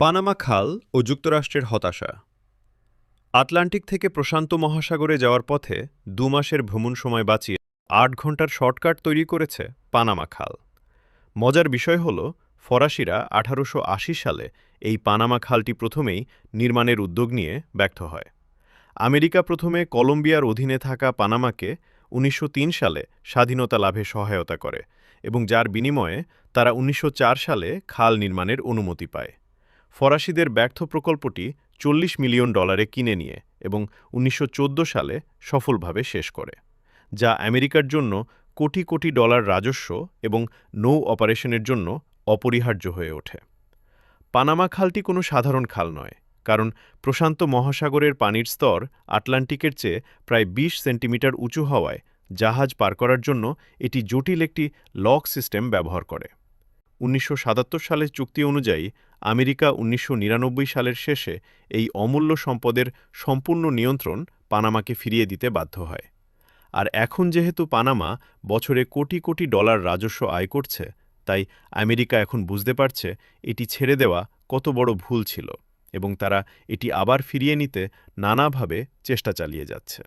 Panama খাল ও যুক্তরাষ্ট্রের হতাশা। আটলান্টিক থেকে প্রশান্ত মহাসাগরে যাওয়ার পথে দু মাসের ভ্রমণ সময় বাঁচিয়ে আট ঘণ্টার শর্টকাট তৈরি করেছে পানামা খাল। মজার বিষয় হল, ফরাসিরা আঠারোশো আশি সালে এই পানামা খালটি প্রথমেই নির্মাণের উদ্যোগ নিয়ে ব্যর্থ হয়। আমেরিকা প্রথমে কলম্বিয়ার অধীনে থাকা পানামাকে উনিশশো তিন সালে স্বাধীনতা লাভে সহায়তা করে এবং যার বিনিময়ে তারা উনিশশো চার সালে খাল নির্মাণের অনুমতি পায়। ফরাসিদের ব্যর্থ প্রকল্পটি চল্লিশ মিলিয়ন ডলারে কিনে নিয়ে এবং উনিশশো চোদ্দ সালে সফলভাবে শেষ করে, যা আমেরিকার জন্য কোটি কোটি ডলার রাজস্ব এবং নৌ অপারেশনের জন্য অপরিহার্য হয়ে ওঠে। পানামা খালটি কোনো সাধারণ খাল নয়, কারণ প্রশান্ত মহাসাগরের পানির স্তর আটলান্টিকের চেয়ে প্রায় ২০ সেন্টিমিটার উঁচু হওয়ায় জাহাজ পার করার জন্য এটি জটিল একটি লক সিস্টেম ব্যবহার করে। উনিশশো সাতাত্তর সালের চুক্তি অনুযায়ী আমেরিকা উনিশশো নিরানব্বই সালের শেষে এই অমূল্য সম্পদের সম্পূর্ণ নিয়ন্ত্রণ পানামাকে ফিরিয়ে দিতে বাধ্য হয়। আর এখন যেহেতু পানামা বছরে কোটি কোটি ডলার রাজস্ব আয় করছে, তাই আমেরিকা এখন বুঝতে পারছে এটি ছেড়ে দেওয়া কত বড় ভুল ছিল এবং তারা এটি আবার ফিরিয়ে নিতে নানাভাবে চেষ্টা চালিয়ে যাচ্ছে।